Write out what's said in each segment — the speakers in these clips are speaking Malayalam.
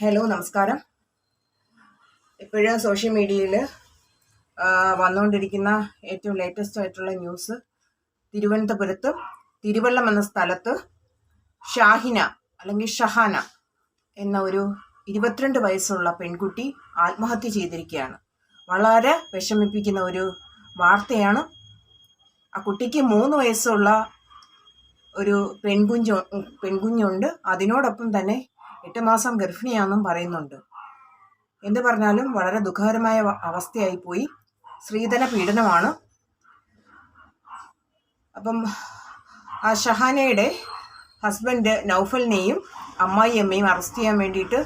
ഹലോ നമസ്കാരം. ഇപ്പോഴും സോഷ്യൽ മീഡിയയിൽ വന്നുകൊണ്ടിരിക്കുന്ന ഏറ്റവും ലേറ്റസ്റ്റ് ആയിട്ടുള്ള ന്യൂസ് തിരുവനന്തപുരത്ത് തിരുവള്ളം എന്ന സ്ഥലത്ത് ഷാഹിന അല്ലെങ്കിൽ ഷഹാന എന്ന ഒരു ഇരുപത്തിരണ്ട് വയസ്സുള്ള പെൺകുട്ടി ആത്മഹത്യ ചെയ്തിരിക്കുകയാണ്. വളരെ വിഷമിപ്പിക്കുന്ന ഒരു വാർത്തയാണ്. ആ കുട്ടിക്ക് മൂന്ന് വയസ്സുള്ള ഒരു പെൺകുഞ്ഞു പെൺകുഞ്ഞുണ്ട്. അതിനോടൊപ്പം തന്നെ എട്ട് മാസം ഗർഭിണിയാണെന്നും പറയുന്നുണ്ട്. എന്ത് പറഞ്ഞാലും വളരെ ദുഃഖകരമായ അവസ്ഥയായി പോയി സ്ത്രീധന പീഡനമാണ്. അപ്പം ആ ഷഹാനയുടെ ഹസ്ബൻഡ് നൗഫലിനെയും അമ്മായി അമ്മയും അറസ്റ്റ് ചെയ്യാൻ വേണ്ടിയിട്ട്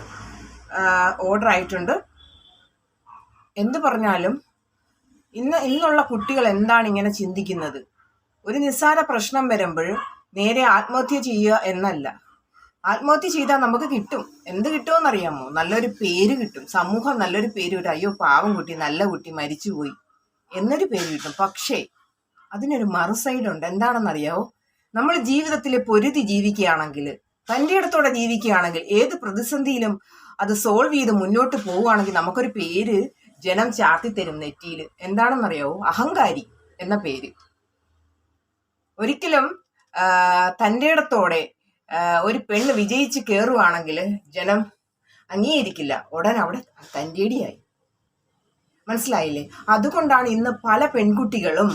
ഓർഡർ ആയിട്ടുണ്ട്. എന്ത് പറഞ്ഞാലും ഇന്ന് ഇന്നുള്ള കുട്ടികൾ എന്താണ് ഇങ്ങനെ ചിന്തിക്കുന്നത്? ഒരു നിസ്സാര പ്രശ്നം വരുമ്പോൾ നേരെ ആത്മഹത്യ ചെയ്യുക എന്നല്ല. ആത്മഹത്യ ചെയ്താൽ നമുക്ക് കിട്ടും. എന്ത് കിട്ടുമെന്നറിയാമോ നല്ലൊരു പേര് കിട്ടും. സമൂഹം നല്ലൊരു പേര് കിട്ടും. അയ്യോ പാവം കുട്ടി നല്ല കുട്ടി മരിച്ചുപോയി. എന്നൊരു പേര് കിട്ടും. പക്ഷേ അതിനൊരു മറു ഉണ്ട്. എന്താണെന്നറിയാവോ? നമ്മൾ ജീവിതത്തിൽ പൊരുതി ജീവിക്കുകയാണെങ്കിൽ തന്റെ ഇടത്തോടെ ജീവിക്കുകയാണെങ്കിൽ ഏത് പ്രതിസന്ധിയിലും അത് സോൾവ് ചെയ്ത് മുന്നോട്ട് പോവുകയാണെങ്കിൽ നമുക്കൊരു പേര് ജനം ചാർത്തി തരും നെറ്റിയിൽ. എന്താണെന്നറിയാവോ? അഹങ്കാരി എന്ന പേര്. ഒരിക്കലും തന്റെ ഇടത്തോടെ ഒരു പെണ്ണ് വിജയിച്ച് കയറുവാണെങ്കിൽ ജനം അംഗീകരിക്കില്ല. ഉടൻ അവിടെ തന്റെടിയായി മനസ്സിലായില്ലേ? അതുകൊണ്ടാണ് ഇന്ന് പല പെൺകുട്ടികളും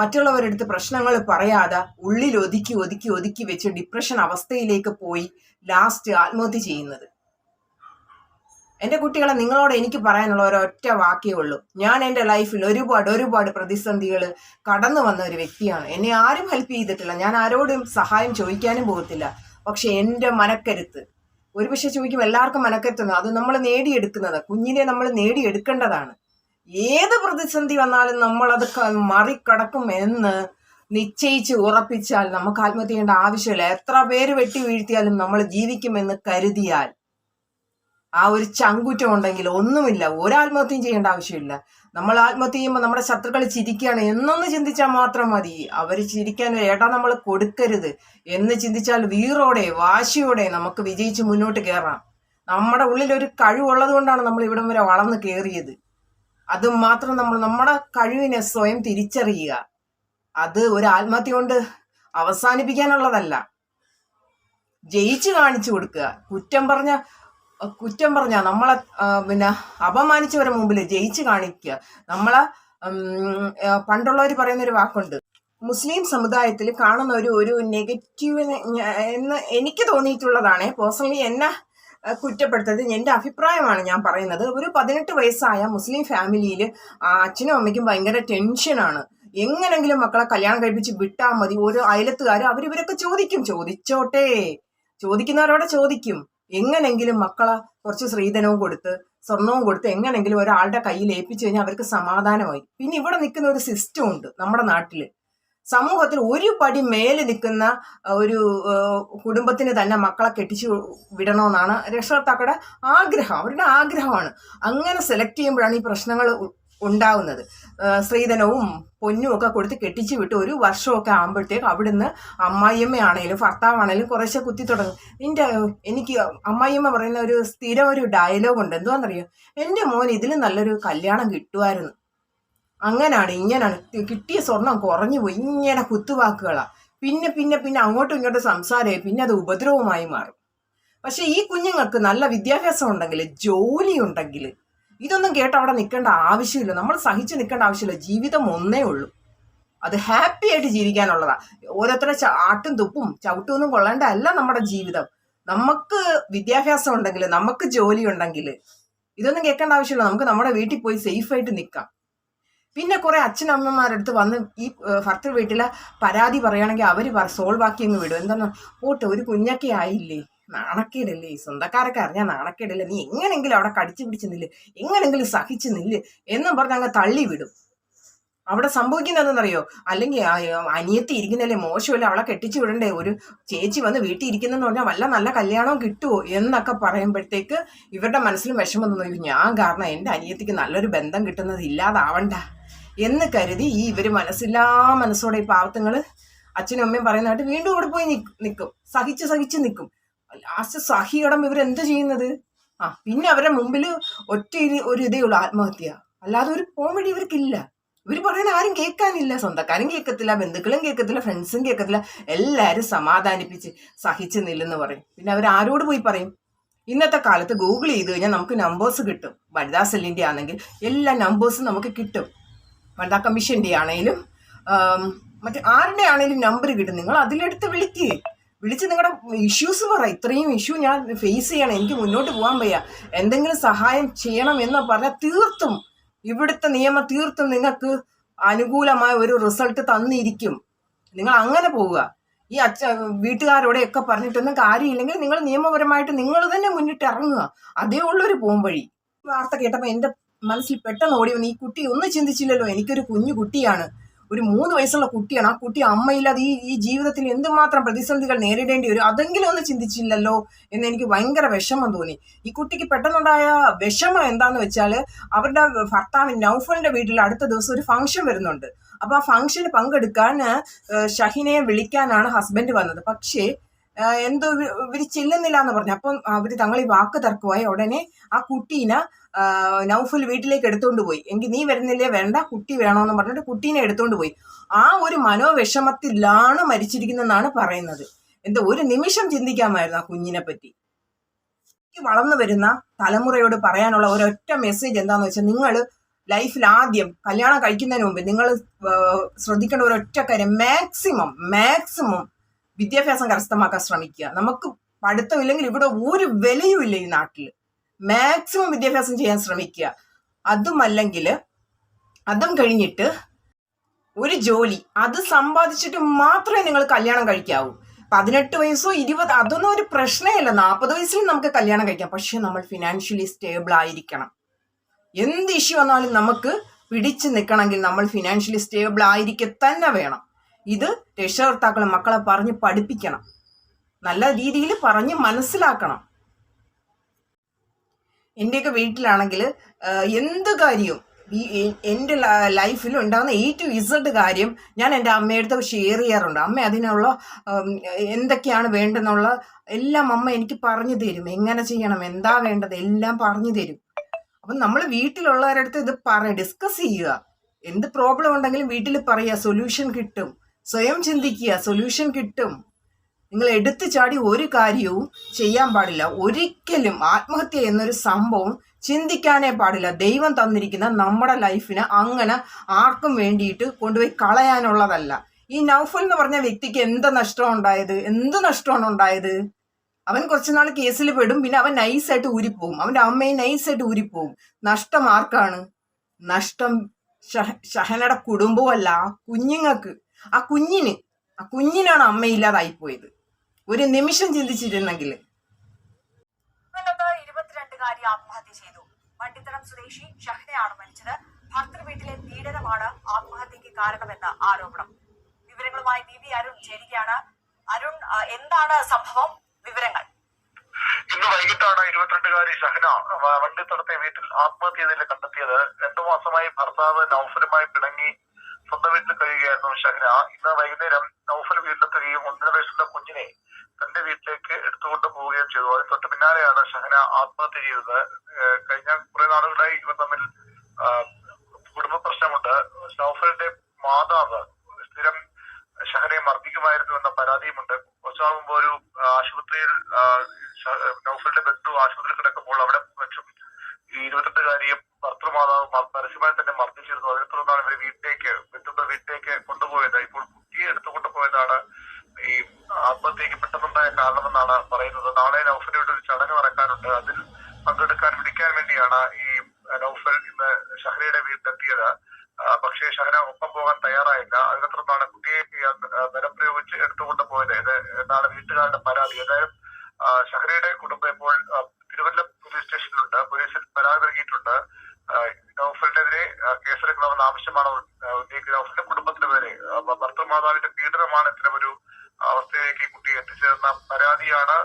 മറ്റുള്ളവരെടുത്ത് പ്രശ്നങ്ങൾ പറയാതെ ഉള്ളിൽ ഒതുക്കി ഒതുക്കി ഒതുക്കി വെച്ച് ഡിപ്രഷൻ അവസ്ഥയിലേക്ക് പോയി ലാസ്റ്റ് ആത്മഹത്യ ചെയ്യുന്നത്. എന്റെ കുട്ടികളെ നിങ്ങളോട് എനിക്ക് പറയാനുള്ള ഒരൊറ്റ വാക്കേ ഉള്ളൂ. ഞാൻ എന്റെ ലൈഫിൽ ഒരുപാട് ഒരുപാട് പ്രതിസന്ധികൾ കടന്നു വന്ന ഒരു വ്യക്തിയാണ്. എന്നെ ആരും ഹെൽപ്പ് ചെയ്തിട്ടില്ല. ഞാൻ ആരോടും സഹായം ചോദിക്കാനും പോകത്തില്ല. പക്ഷെ എന്റെ മനക്കരുത്ത് ഒരു പക്ഷെ ചോദിക്കും എല്ലാവർക്കും മനക്കരുത്തുന്നു. അത് നമ്മൾ നേടിയെടുക്കുന്നത് കുഞ്ഞിനെ നമ്മൾ നേടിയെടുക്കേണ്ടതാണ്. ഏത് പ്രതിസന്ധി വന്നാലും നമ്മൾ അത് മറികടക്കും എന്ന് നിശ്ചയിച്ച് ഉറപ്പിച്ചാൽ നമുക്ക് ആത്മഹത്യ ചെയ്യേണ്ട ആവശ്യമില്ല. എത്ര പേര് വെട്ടി വീഴ്ത്തിയാലും നമ്മൾ ജീവിക്കുമെന്ന് കരുതിയാൽ ആ ഒരു ചങ്കുറ്റം ഉണ്ടെങ്കിൽ ഒന്നുമില്ല. ഒരാത്മഹത്യയും ചെയ്യേണ്ട ആവശ്യമില്ല. നമ്മൾ ആത്മഹത്യ ചെയ്യുമ്പോൾ നമ്മുടെ ശത്രുക്കൾ ചിരിക്കുകയാണ്. എന്നൊന്ന് ചിന്തിച്ചാൽ മാത്രം മതി. അവർ ചിരിക്കാൻ ഒരു ഇട നമ്മൾ കൊടുക്കരുത്. എന്ന് ചിന്തിച്ചാൽ വീറോടെ വാശിയോടെ നമുക്ക് വിജയിച്ച് മുന്നോട്ട് കയറാം നമ്മുടെ ഉള്ളിൽ ഒരു കഴിവുള്ളത് കൊണ്ടാണ് നമ്മൾ ഇവിടം വരെ വളർന്ന് കയറിയത് അത് മാത്രം നമ്മൾ നമ്മുടെ കഴിവിനെ സ്വയം തിരിച്ചറിയുക. അത് ഒരു ആത്മഹത്യ കൊണ്ട് അവസാനിപ്പിക്കാനുള്ളതല്ല. ജയിച്ചു കാണിച്ചു കൊടുക്കുക. കുറ്റം പറഞ്ഞ കുറ്റം പറഞ്ഞ നമ്മളെ പിന്നെ അപമാനിച്ചവരെ മുമ്പിൽ ജയിച്ചു കാണിക്കുക. നമ്മളെ പണ്ടുള്ളവർ പറയുന്ന ഒരു വാക്കുണ്ട്. മുസ്ലിം സമുദായത്തിൽ കാണുന്ന ഒരു ഒരു നെഗറ്റീവ് എന്ന് എനിക്ക് തോന്നിയിട്ടുള്ളതാണ്. പേഴ്സണലി എന്നെ കുറ്റപ്പെടുത്തത് എന്റെ അഭിപ്രായമാണ് ഞാൻ പറയുന്നത്. ഒരു പതിനെട്ട് വയസ്സായ മുസ്ലിം ഫാമിലിയിൽ അച്ഛനും അമ്മയ്ക്കും ഭയങ്കര ടെൻഷനാണ്. എങ്ങനെങ്കിലും മക്കളെ കല്യാണം കഴിപ്പിച്ച് വിട്ടാൽ മതി. ഓരോ അയലത്തുകാരും അവരിവരൊക്കെ ചോദിക്കും. ചോദിച്ചോട്ടെ. ചോദിക്കുന്നവരോടെ ചോദിക്കും. എങ്ങനെങ്കിലും മക്കളെ കുറച്ച് സ്ത്രീധനവും കൊടുത്ത് സ്വർണവും കൊടുത്ത് എങ്ങനെങ്കിലും ഒരാളുടെ കയ്യിൽ ഏൽപ്പിച്ചു കഴിഞ്ഞാൽ അവർക്ക് സമാധാനമായി. പിന്നെ ഇവിടെ നിൽക്കുന്ന ഒരു സിസ്റ്റം ഉണ്ട് നമ്മുടെ നാട്ടിൽ സമൂഹത്തിൽ ഒരു പടി മേലെ നിൽക്കുന്ന ഒരു കുടുംബത്തിന് തന്നെ മക്കളെ കെട്ടിച്ചു വിടണമെന്നാണ് രക്ഷകർത്താക്കളുടെ ആഗ്രഹം. അവരുടെ ആഗ്രഹമാണ്. അങ്ങനെ സെലക്ട് ചെയ്യുമ്പോഴാണ് ഈ പ്രശ്നങ്ങൾ ഉ- ഉണ്ടാകുന്നത് ഏഹ്, സ്ത്രീധനവും പൊന്നും ഒക്കെ കൊടുത്ത് കെട്ടിച്ചു വിട്ട് ഒരു വർഷമൊക്കെ ആകുമ്പോഴത്തേക്ക് അവിടുന്ന് അമ്മായിയമ്മയാണേലും ഭർത്താവാണേലും കുറേശ്ശെ കുത്തി തുടങ്ങും. നിന്റെ എനിക്ക് അമ്മായിയമ്മ പറയുന്ന ഒരു സ്ഥിരം ഒരു ഡയലോഗ് ഉണ്ട്. എന്തുവാണെന്നറിയോ എന്റെ മോൻ ഇതിലും നല്ലൊരു കല്യാണം കിട്ടുമായിരുന്നു അങ്ങനാണ് ഇങ്ങനാണ്. കിട്ടിയ സ്വർണം കുറഞ്ഞു പോയി. ഇങ്ങനെ കുത്തുവാക്കുകളാണ് പിന്നെ പിന്നെ പിന്നെ അങ്ങോട്ടും ഇങ്ങോട്ടും സംസാരമായി. പിന്നെ അത് ഉപദ്രവമായി മാറും. പക്ഷേ ഈ കുഞ്ഞുങ്ങൾക്ക് നല്ല വിദ്യാഭ്യാസം ഉണ്ടെങ്കിൽ ജോലി ഉണ്ടെങ്കിൽ ഇതൊന്നും കേട്ട് അവിടെ നിൽക്കേണ്ട ആവശ്യമില്ല. നമ്മൾ സഹിച്ചു നിൽക്കേണ്ട ആവശ്യമില്ല. ജീവിതം ഒന്നേ ഉള്ളൂ. അത് ഹാപ്പി ആയിട്ട് ജീവിക്കാനുള്ളതാ. ഓരോരുത്തരുടെ ആട്ടും തുപ്പും ചവിട്ടും ഒന്നും കൊള്ളേണ്ട അല്ല നമ്മുടെ ജീവിതം. നമുക്ക് വിദ്യാഭ്യാസം ഉണ്ടെങ്കിൽ നമുക്ക് ജോലി ഉണ്ടെങ്കിൽ ഇതൊന്നും കേൾക്കേണ്ട ആവശ്യമില്ല. നമുക്ക് നമ്മുടെ വീട്ടിൽ പോയി സേഫ് ആയിട്ട് നിൽക്കാം. പിന്നെ കുറെ അച്ഛനമ്മമാരടുത്ത് വന്ന് ഈ ഭർത്തൃ വീട്ടിലെ പരാതി പറയുകയാണെങ്കിൽ അവർ സോൾവ് ആക്കി അങ്ങ് വിടും. എന്താണ് പോട്ടെ ഒരു കുഞ്ഞൊക്കെ ആയില്ലേ? നാണക്കേടല്ലേ സ്വന്തക്കാരൊക്കെ അറിഞ്ഞാൽ നാണക്കേടല്ലേ നീ എങ്ങനെങ്കിലും അവിടെ കടിച്ചു പിടിച്ച് നില്ല്. എങ്ങനെങ്കിലും സഹിച്ചു നില്ല് എന്നും പറഞ്ഞ് അങ്ങ് തള്ളി വിടും. അവിടെ സംഭവിക്കുന്നതെന്നറിയോ അല്ലെങ്കിൽ അനിയത്തി ഇരിക്കുന്നല്ലേ മോശമല്ലേ? അവളെ കെട്ടിച്ചു വിടണ്ടേ? ഒരു ചേച്ചി വന്ന് വീട്ടിൽ ഇരിക്കുന്നെന്ന് പറഞ്ഞാൽ വല്ല നല്ല കല്യാണവും കിട്ടുമോ എന്നൊക്കെ പറയുമ്പോഴത്തേക്ക് ഇവരുടെ മനസ്സിലും വിഷമം തോന്നുന്നു ഞാൻ കാരണം എന്റെ അനിയത്തിക്ക് നല്ലൊരു ബന്ധം കിട്ടുന്നത് ഇല്ലാതാവണ്ട എന്ന് കരുതി ഈ ഇവർ മനസ്സില്ലാ മനസ്സോടെ ഈ പാവത്തങ്ങൾ അച്ഛനും അമ്മയും പറയുന്നതായിട്ട് വീണ്ടും ഇവിടെ പോയി നിൽക്കും സഹിച്ച് സഹിച്ച് നിൽക്കും ലാസ്റ്റ് സഹിയടം ഇവരെന്ത് ചെയ്യുന്നത്? ആ പിന്നെ അവരുടെ മുമ്പിൽ ഒറ്റ ഒരു ഇതേ ഉള്ളൂ ആത്മഹത്യ. അല്ലാതെ ഒരു കോമഡി ഇവർക്കില്ല. ഇവർ പറയുന്ന ആരും കേൾക്കാനില്ല. സ്വന്തക്കാരും കേൾക്കത്തില്ല ബന്ധുക്കളും കേൾക്കത്തില്ല ഫ്രണ്ട്സും കേൾക്കത്തില്ല. എല്ലാവരും സമാധാനിപ്പിച്ച് സഹിച്ച് നില്ലെന്ന് പറയും. പിന്നെ അവർ ആരോട് പോയി പറയും? ഇന്നത്തെ കാലത്ത് ഗൂഗിൾ ചെയ്ത് കഴിഞ്ഞാൽ നമുക്ക് നമ്പേഴ്സ് കിട്ടും. വനിതാ സെല്ലിന്റെ ആണെങ്കിൽ എല്ലാ നമ്പേഴ്സും നമുക്ക് കിട്ടും. വനിതാ കമ്മീഷന്റെ ആണെങ്കിലും മറ്റേ ആരുടെ ആണെങ്കിലും നമ്പർ കിട്ടും. നിങ്ങൾ അതിലെടുത്ത് വിളിക്ക്. വിളിച്ച് നിങ്ങളുടെ ഇഷ്യൂസ് പറ. ഇത്രയും ഇഷ്യൂ ഞാൻ ഫേസ് ചെയ്യണം. എനിക്ക് മുന്നോട്ട് പോകാൻ വയ്യ. എന്തെങ്കിലും സഹായം ചെയ്യണം എന്ന് പറഞ്ഞാൽ തീർത്തും ഇവിടുത്തെ നിയമം തീർത്തും നിങ്ങൾക്ക് അനുകൂലമായ ഒരു റിസൾട്ട് തന്നിരിക്കും. നിങ്ങൾ അങ്ങനെ പോവുക. ഈ അച്ഛ വീട്ടുകാരോടെയൊക്കെ പറഞ്ഞിട്ടൊന്നും കാര്യമില്ലെങ്കിൽ നിങ്ങൾ നിയമപരമായിട്ട് നിങ്ങൾ തന്നെ മുന്നിട്ട് ഇറങ്ങുക. അതേ ഉള്ളൊരു പോംവഴി വാർത്ത കേട്ടപ്പോൾ എന്റെ മനസ്സിൽ പെട്ടെന്ന് ഓടി വന്നു. ഈ കുട്ടി ഒന്നും ചിന്തിച്ചില്ലല്ലോ. എനിക്കൊരു കുഞ്ഞു കുട്ടിയാണ്. ഒരു മൂന്ന് വയസ്സുള്ള കുട്ടിയാണ്. ആ കുട്ടി അമ്മയില്ലാതെ ഈ ഈ ജീവിതത്തിൽ എന്തുമാത്രം പ്രതിസന്ധികൾ നേരിടേണ്ടി വരും? അതെങ്കിലും ഒന്ന് ചിന്തിച്ചില്ലല്ലോ എന്ന് എനിക്ക് ഭയങ്കര വിഷമം തോന്നി. ഈ കുട്ടിക്ക് പെട്ടെന്നുണ്ടായ വിഷമം എന്താന്ന് വെച്ചാൽ അവരുടെ ഭർത്താവ് നൗഫലിന്റെ വീട്ടിൽ അടുത്ത ദിവസം ഒരു ഫംഗ്ഷൻ വരുന്നുണ്ട്. അപ്പൊ ആ ഫംഗ്ഷന് പങ്കെടുക്കാൻ ഷഹിനെ വിളിക്കാനാണ് ഹസ്ബൻഡ് വന്നത്. പക്ഷേ എന്തോ ഇവർ ചെല്ലുന്നില്ല എന്ന് പറഞ്ഞു. അപ്പം അവർ തങ്ങൾ ഈ വാക്ക് തർക്കമായി. ഉടനെ ആ കുട്ടീനെ നൗഫൽ വീട്ടിലേക്ക് എടുത്തോണ്ട് പോയി. എങ്കിൽ നീ വരുന്നില്ലേ? വേണ്ട. കുട്ടി വേണോന്ന് പറഞ്ഞിട്ട് കുട്ടീനെ എടുത്തോണ്ട് പോയി. ആ ഒരു മനോവിഷമത്തിലാണ് മരിച്ചിരിക്കുന്നതെന്നാണ് പറയുന്നത്. എന്തോ ഒരു നിമിഷം ചിന്തിക്കാമായിരുന്നു ആ കുഞ്ഞിനെ പറ്റി വളർന്നു വരുന്ന തലമുറയോട് പറയാനുള്ള ഒരൊറ്റ മെസ്സേജ് എന്താന്ന് വെച്ചാൽ നിങ്ങൾ ലൈഫിൽ ആദ്യം കല്യാണം കഴിക്കുന്നതിന് മുമ്പ് നിങ്ങൾ ശ്രദ്ധിക്കേണ്ട ഒരൊറ്റ കാര്യം മാക്സിമം മാക്സിമം വിദ്യാഭ്യാസം കരസ്ഥമാക്കാൻ ശ്രമിക്കുക. നമുക്ക് പഠിത്തമില്ലെങ്കിൽ ഇവിടെ ഒരു വിലയും ഇല്ല ഈ നാട്ടിൽ മാക്സിമം വിദ്യാഭ്യാസം ചെയ്യാൻ ശ്രമിക്കുക. അതുമല്ലെങ്കിൽ അതും കഴിഞ്ഞിട്ട് ഒരു ജോലി അത് സമ്പാദിച്ചിട്ട് മാത്രമേ നിങ്ങൾ കല്യാണം കഴിക്കാവൂ. പതിനെട്ട് വയസ്സോ ഇരുപത് അതൊന്നും ഒരു പ്രശ്നമല്ല. നാൽപ്പത് വയസ്സിലും നമുക്ക് കല്യാണം കഴിക്കാം. പക്ഷെ നമ്മൾ ഫിനാൻഷ്യലി സ്റ്റേബിൾ ആയിരിക്കണം. എന്ത് ഇഷ്യൂ വന്നാലും നമുക്ക് പിടിച്ചു നിൽക്കണമെങ്കിൽ നമ്മൾ ഫിനാൻഷ്യലി സ്റ്റേബിൾ ആയിരിക്കെ തന്നെ വേണം. ഇത് രക്ഷകർത്താക്കൾ മക്കളെ പറഞ്ഞ് പഠിപ്പിക്കണം. നല്ല രീതിയിൽ പറഞ്ഞ് മനസ്സിലാക്കണം. എന്റെയൊക്കെ വീട്ടിലാണെങ്കിൽ എന്ത് കാര്യവും ഈ എന്റെ ലൈഫിൽ ഉണ്ടാകുന്ന എ ടു ഇസഡ് കാര്യം ഞാൻ എന്റെ അമ്മയടുത്ത് ഷെയർ ചെയ്യാറുണ്ട്. അമ്മ അതിനുള്ള എന്തൊക്കെയാണ് വേണ്ടെന്നുള്ള എല്ലാം അമ്മ എനിക്ക് പറഞ്ഞു തരും. എങ്ങനെ ചെയ്യണം എന്താ വേണ്ടത് എല്ലാം പറഞ്ഞു തരും. അപ്പം നമ്മൾ വീട്ടിലുള്ളവരടുത്ത് ഇത് പറ ഡിസ്കസ് ചെയ്യുക. എന്ത് പ്രോബ്ലം ഉണ്ടെങ്കിലും വീട്ടിൽ പറയുക. സൊല്യൂഷൻ കിട്ടും. സ്വയം ചിന്തിക്കുക സൊല്യൂഷൻ കിട്ടും. നിങ്ങൾ എടുത്തു ചാടി ഒരു കാര്യവും ചെയ്യാൻ പാടില്ല. ഒരിക്കലും ആത്മഹത്യ എന്നൊരു സംഭവം ചിന്തിക്കാനേ പാടില്ല. ദൈവം തന്നിരിക്കുന്ന നമ്മുടെ ലൈഫിന് അങ്ങനെ ആർക്കും വേണ്ടിയിട്ട് കൊണ്ടുപോയി കളയാനുള്ളതല്ല. ഈ നൗഫൽ എന്ന് പറഞ്ഞ വ്യക്തിക്ക് എന്ത് നഷ്ടമാണ് ഉണ്ടായത്? എന്ത് നഷ്ടമാണ് ഉണ്ടായത്? അവൻ കുറച്ചുനാൾ കേസിൽ പെടും പിന്നെ അവൻ നൈസായിട്ട് ഊരിപ്പോവും. അവന്റെ അമ്മയും നൈസായിട്ട് ഊരിപ്പോവും. നഷ്ടം ആർക്കാണ്? നഷ്ടം ഷഹ- ഷഹനയുടെ കുടുംബമല്ല ആ കുഞ്ഞുങ്ങൾക്ക്. ആ കുഞ്ഞിന് ആ കുഞ്ഞിനാണ് അമ്മയില്ലാതായി പോയത് ഒരു നിമിഷം ചിന്തിച്ചിരുന്നെങ്കിൽ ഇരുപത്തിരണ്ടുകാരി ആത്മഹത്യ ചെയ്തു. വണ്ടിത്തടം സ്വദേശി ഷഹ്നയാണ് മരിച്ചത്. ഭർത്തൃ വീട്ടിലെ പീഡനമാണ് ആത്മഹത്യക്ക് കാരണമെന്ന ആരോപണം. വിവരങ്ങളുമായി വി അരുൺ ചേരുകയാണ്. അരുൺ എന്താണ് സംഭവം? വിവരങ്ങൾ. ഇന്ന് വൈകിട്ടാണ് ഇരുപത്തിരണ്ടുകാരി ഷഹന വണ്ടിത്തടത്തെ വീട്ടിൽ ആത്മഹത്യ ചെയ്തതിൽ കണ്ടെത്തിയത്. രണ്ടു മാസമായി ഭർത്താവ് നൌഫലുമായി പിണങ്ങി സ്വന്തം വീട്ടിൽ കഴിയുകയായിരുന്നു ഷഹന ഇന്ന് വൈകുന്നേരം നൌഫൽ വീട്ടിലെത്തുകയും ഒന്നര വയസ്സുള്ള കുഞ്ഞിനെ തന്റെ വീട്ടിലേക്ക് എടുത്തുകൊണ്ട് പോവുകയും ചെയ്തു. അതിന് തൊട്ട് പിന്നാലെയാണ് ഷഹന ആത്മഹത്യ ചെയ്തത്. കഴിഞ്ഞ കുറെ നാളുകളായി ഇവർ തമ്മിൽ കുടുംബ പ്രശ്നമുണ്ട്. നൌഫലിന്റെ മാതാവ് സ്ഥിരം ഷഹനെ മർദ്ദിക്കുമായിരുന്നു എന്ന പരാതിയുമുണ്ട്. കുറച്ചു നാൾ മുമ്പ് ഒരു ആശുപത്രിയിൽ നൌഫലിന്റെ ബന്ധു ആശുപത്രിയിൽ കിടക്കുമ്പോൾ അവിടെ വെച്ചും ഈ ഇരുപത്തെട്ടുകാരിയും ഭർത്തൃമാതാവ് പരസ്യമായി തന്നെ മർദ്ദിച്ചിരുന്നു. അതിനെ തുടർന്നാണ് ഇവർ വീട്ടിലേക്ക് വീട്ടിലേക്ക് കൊണ്ടുപോയത്. ഇപ്പോൾ കുട്ടിയെ എടുത്തു കൊണ്ടുപോയതാണ് ഈ ആത്മഹത്യക്ക് പെട്ടെന്നുണ്ടായ കാരണമെന്നാണ് പറയുന്നത്. നാളെ നൌഫലിയുടെ ഒരു ചടങ്ങ് നടക്കാനുണ്ട്. അതിൽ പങ്കെടുക്കാൻ വിളിക്കാൻ വേണ്ടിയാണ് ഈ നൌഫൽ ഇന്ന് ഷഹ്രയുടെ വീട്ടിലെത്തിയത്. പക്ഷേ ഷഹന ഒപ്പം പോകാൻ തയ്യാറായില്ല. അതിനെ തുടർന്നാണ് കുട്ടിയെ ബലം പ്രയോഗിച്ച് എടുത്തുകൊണ്ട് പോയത്. എന്നാണ് വീട്ടുകാരുടെ പരാതി. ആ, ഷഹ്രയുടെ കുടുംബം ഇപ്പോൾ തിരുവല്ല പോലീസ് സ്റ്റേഷനിലുണ്ട് പോലീസിൽ പരാതി നൽകിയിട്ടുണ്ട്. നൌഫലിനെതിരെ കേസെടുക്കണമെന്ന ആവശ്യമാണ് ഉ- ആ, ഉന്നയിക്കുന്നത് നൗഫലിന്റെ കുടുംബത്തിന് പേരെ ഭർത്തൃമാതാവിന്റെ പീഡനമാണ് ഇത്തരം ഒരു അവസ്ഥയിലേക്ക് ഈ കുട്ടി എത്തിച്ചേർന്ന പരാതിയാണ്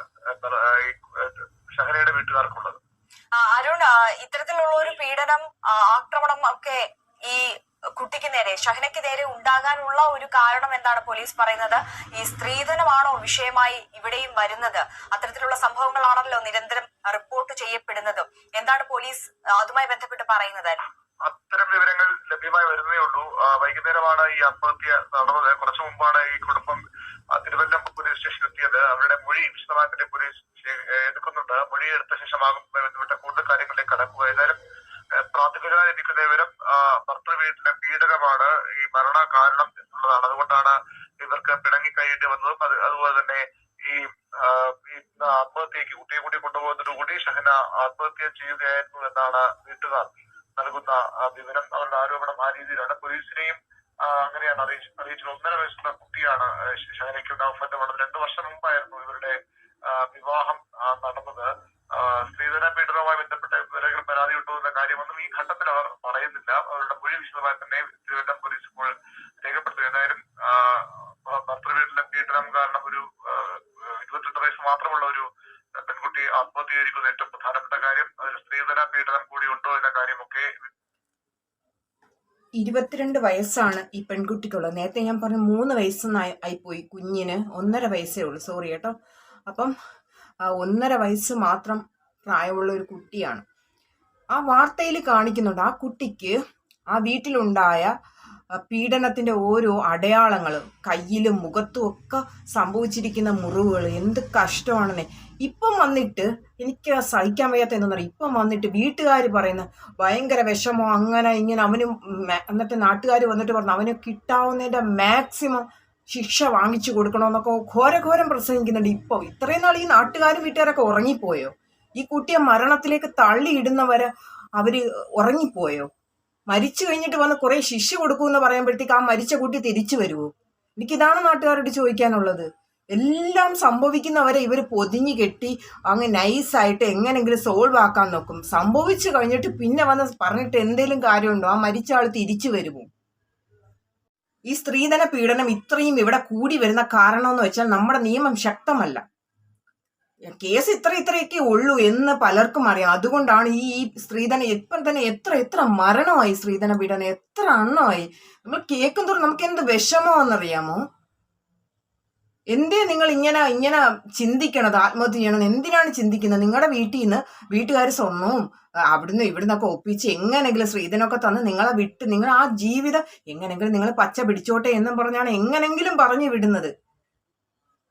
ഷഹരയുടെ വീട്ടുകാർക്കുള്ളത്. അരുൺ ഇത്തരത്തിലുള്ള ഒരു പീഡനം ആക്രമണം ഒക്കെ ഈ കുട്ടിക്ക് നേരെ ഷഹനയ്ക്ക് നേരെ ഉണ്ടാകാനുള്ള ഒരു കാരണം എന്താണ് പോലീസ് പറയുന്നത്? ഈ സ്ത്രീധനമാണോ വിഷയമായി ഇവിടെയും വരുന്നത്? അത്തരത്തിലുള്ള സംഭവങ്ങളാണല്ലോ നിരന്തരം റിപ്പോർട്ട് ചെയ്യപ്പെടുന്നതും. എന്താണ് പോലീസ് അതുമായി ബന്ധപ്പെട്ട് പറയുന്നത്? അത്തരം വിവരങ്ങൾ ലഭ്യമായി വരുന്നേ ഉള്ളൂ. വൈകുന്നേരമാണ് ഈ ആത്മഹത്യ നടന്നത്. കുറച്ചു മുമ്പാണ് ഈ കുടുംബം തിരുവല്ലം പോലീസ് സ്റ്റേഷനിൽ എത്തിയത്. അവരുടെ മൊഴി വിശദമാക്കിന്റെ പോലീസ് എടുക്കുന്നുണ്ട്. മൊഴി എടുത്ത ശേഷമാകും ബന്ധപ്പെട്ട കൂടുതൽ കാര്യങ്ങളിലേക്ക് കടക്കുക. ഏതായാലും പ്രാഥമികമായി ലഭിക്കുന്ന വിവരം ഭർത്തൃ വീട്ടിലെ പീഡനമാണ് ഈ മരണ കാരണം എന്നുള്ളതാണ്. അതുകൊണ്ടാണ് ഇവർക്ക് പിണങ്ങി കഴിയേണ്ടി വന്നതും. അത് അതുപോലെ തന്നെ ഈ ആത്മഹത്യക്ക് കുട്ടിയെ കൂട്ടി കൊണ്ടുപോകുന്നതോടുകൂടി ഷഹന ആത്മഹത്യ ചെയ്യുകയായിരുന്നു എന്നാണ് വീട്ടുകാർ നൽകുന്ന വിവരം അവരുടെ ആരോപണം ആ രീതിയിലാണ് പോലീസിനെയും അങ്ങനെയാണ് അറിയിച്ച അറിയിച്ചത് ഒന്നര വയസ്സുള്ള കുട്ടിയാണ് ഷഹനയ്ക്ക് നൗഫന്റെ വളരെ രണ്ടു വർഷം മുമ്പായിരുന്നു ഇവരുടെ വിവാഹം നടന്നത്. സ്ത്രീധന പീഡനവുമായി ബന്ധപ്പെട്ട വിവരങ്ങൾ പരാതിയുണ്ടോ എന്ന കാര്യമൊന്നും ഈ ഘട്ടത്തിൽ അവർ പറയുന്നില്ല. അവരുടെ മൊഴി വിശദമായി തന്നെ തിരുവനന്തപുരം പോലീസ് ഇപ്പോൾ രേഖപ്പെടുത്തി ഏതായാലും ആ, ഭ- ഭർത്തൃ വീട്ടിലെ പീഡനം കാരണം ഒരു ആ, ഇരുപത്തെട്ട് വയസ്സ് മാത്രമുള്ള ഒരു പെൺകുട്ടി ആത്മഹത്യ ചെയ്തിരിക്കുന്നത് ഏറ്റവും പ്രധാനപ്പെട്ട കാര്യം അതിൽ സ്ത്രീധന പീഡനം കൂടി ഉണ്ടോ എന്ന കാര്യമൊക്കെ ഇരുപത്തിരണ്ട് വയസ്സാണ് ഈ പെൺകുട്ടിക്കുള്ളത്. നേരത്തെ ഞാൻ പറഞ്ഞു മൂന്ന് വയസ്സെന്നായി ആയിപ്പോയി കുഞ്ഞിന്. ഒന്നര വയസ്സേ ഉള്ളൂ. സോറി കേട്ടോ. അപ്പം ഒന്നര വയസ്സ് മാത്രം പ്രായമുള്ള ഒരു കുട്ടിയാണ്. ആ വാർത്തയിൽ കാണിക്കുന്നുണ്ട് ആ കുട്ടിക്ക് ആ വീട്ടിലുണ്ടായ പീഡനത്തിന്റെ ഓരോ അടയാളങ്ങൾ കയ്യിലും മുഖത്തും ഒക്കെ സംഭവിച്ചിരിക്കുന്ന മുറിവുകൾ എന്ത് കഷ്ടമാണെന്നേ. ഇപ്പം വന്നിട്ട് എനിക്ക് സഹിക്കാൻ വയ്യാത്ത എന്താ പറയുക? ഇപ്പം വന്നിട്ട് വീട്ടുകാർ പറയുന്ന ഭയങ്കര വിഷമോ. അങ്ങനെ ഇങ്ങനെ അവന് എന്നിട്ട് നാട്ടുകാർ വന്നിട്ട് പറഞ്ഞു അവന് കിട്ടാവുന്നതിന്റെ മാക്സിമം ശിക്ഷ വാങ്ങിച്ചു കൊടുക്കണമെന്നൊക്കെ ഘോരഘോരം പ്രസംഗിക്കുന്നുണ്ട് ഇപ്പോൾ ഇത്രയും നാൾ ഈ നാട്ടുകാരും വീട്ടുകാരൊക്കെ ഉറങ്ങിപ്പോയോ? ഈ കുട്ടിയെ മരണത്തിലേക്ക് തള്ളിയിടുന്നവരെ അവർ ഉറങ്ങിപ്പോയോ? മരിച്ചു കഴിഞ്ഞിട്ട് വന്ന് കുറേ ശിക്ഷ കൊടുക്കുമെന്ന് പറയുമ്പോഴത്തേക്ക് ആ മരിച്ച കുട്ടി തിരിച്ചു വരുമോ എനിക്കിതാണ് നാട്ടുകാരോട് ചോദിക്കാനുള്ളത്. എല്ലാം സംഭവിക്കുന്നവരെ ഇവർ പൊതിഞ്ഞു കെട്ടി അങ്ങ് നൈസായിട്ട് എങ്ങനെങ്കിലും സോൾവ് ആക്കാൻ നോക്കും. സംഭവിച്ചു കഴിഞ്ഞിട്ട് പിന്നെ വന്ന് പറഞ്ഞിട്ട് എന്തെങ്കിലും കാര്യമുണ്ടോ? ആ മരിച്ച ആൾ തിരിച്ചു വരുമോ? ഈ സ്ത്രീധന പീഡനം ഇത്രയും ഇവിടെ കൂടി വരുന്ന കാരണം എന്ന് വെച്ചാൽ നമ്മുടെ നിയമം ശക്തമല്ല. കേസ് ഇത്ര ഇത്രയൊക്കെ ഉള്ളൂ എന്ന് പലർക്കും അറിയാം. അതുകൊണ്ടാണ് ഈ സ്ത്രീധന ഇപ്പം തന്നെ എത്ര എത്ര മരണമായി സ്ത്രീധന പീഡനം? എത്ര എണ്ണമായി? നമ്മൾ കേൾക്കും നമുക്ക് എന്ത് വിഷമമെന്നറിയാമോ എന്തേ നിങ്ങൾ ഇങ്ങനെ ഇങ്ങനെ ചിന്തിക്കണത്? ആത്മഹത്യ ചെയ്യണം. എന്തിനാണ് ചിന്തിക്കുന്നത്? നിങ്ങളുടെ വീട്ടിൽ നിന്ന് വീട്ടുകാർ സ്വർണവും അവിടുന്ന് ഇവിടുന്നൊക്കെ ഒപ്പിച്ച് എങ്ങനെങ്കിലും ശ്രീധനൊക്കെ തന്ന് നിങ്ങളെ വിട്ട് നിങ്ങൾ ആ ജീവിതം എങ്ങനെങ്കിലും നിങ്ങൾ പച്ച പിടിച്ചോട്ടെ എന്നും പറഞ്ഞാണ് എങ്ങനെങ്കിലും പറഞ്ഞു വിടുന്നത്.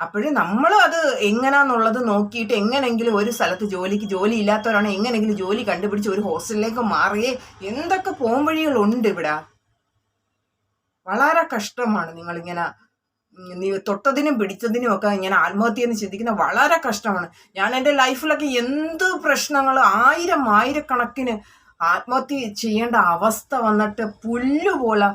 അപ്പോഴും നമ്മൾ അത് എങ്ങനാന്നുള്ളത് നോക്കിയിട്ട് എങ്ങനെങ്കിലും ഒരു സ്ഥലത്ത് ജോലിക്ക് ജോലി ഇല്ലാത്തവരാണ് എങ്ങനെങ്കിലും ജോലി കണ്ടുപിടിച്ച് ഒരു ഹോസ്റ്റലിലേക്ക് മാറിയേ എന്തൊക്കെ പോംവഴികളുണ്ട് ഇവിടെ? വളരെ കഷ്ടമാണ് നിങ്ങളിങ്ങനെ തൊട്ടതിനും പിടിച്ചതിനും ഒക്കെ ഇങ്ങനെ ആത്മഹത്യ എന്ന് ചിന്തിക്കുന്ന വളരെ കഷ്ടമാണ്. ഞാൻ എന്റെ ലൈഫിലൊക്കെ എന്ത് പ്രശ്നങ്ങൾ ആയിരം ആയിരക്കണക്കിന് ആത്മഹത്യ ചെയ്യേണ്ട അവസ്ഥ വന്നിട്ട് പുല്ലുപോലെ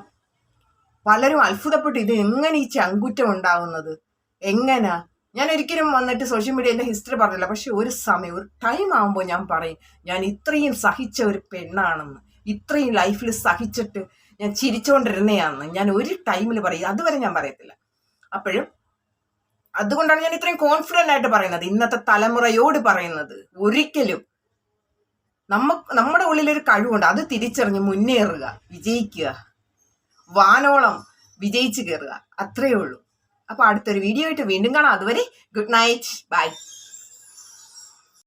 പലരും അത്ഭുതപ്പെട്ടു ഇത് എങ്ങനെ ഈ ചങ്കുറ്റം ഉണ്ടാകുന്നത് എങ്ങനാ? ഞാൻ ഒരിക്കലും വന്നിട്ട് സോഷ്യൽ മീഡിയ എന്റെ ഹിസ്റ്ററി പറഞ്ഞില്ല. പക്ഷെ ഒരു സമയം ഒരു ടൈം ആകുമ്പോൾ ഞാൻ പറയും ഞാൻ ഇത്രയും സഹിച്ച ഒരു പെണ്ണാണെന്ന്. ഇത്രയും ലൈഫിൽ സഹിച്ചിട്ട് ഞാൻ ചിരിച്ചുകൊണ്ടിരുന്നയാണെന്ന് ഞാൻ ഒരു ടൈമിൽ പറയും. അതുവരെ ഞാൻ പറയത്തില്ല. അപ്പോഴും അതുകൊണ്ടാണ് ഞാൻ ഇത്രയും കോൺഫിഡന്റ് ആയിട്ട് പറയുന്നത്. ഇന്നത്തെ തലമുറയോട് പറയുന്നത്. ഒരിക്കലും നമ്മ നമ്മുടെ ഉള്ളിലൊരു കഴിവുണ്ട്. അത് തിരിച്ചറിഞ്ഞ് മുന്നേറുക വിജയിക്കുക. വാനോളം വിജയിച്ചു കയറുക അത്രയേ ഉള്ളൂ. അപ്പോൾ അടുത്തൊരു വീഡിയോ ആയിട്ട് വീണ്ടും കാണാം. അതുവരെ ഗുഡ് നൈറ്റ് ബൈ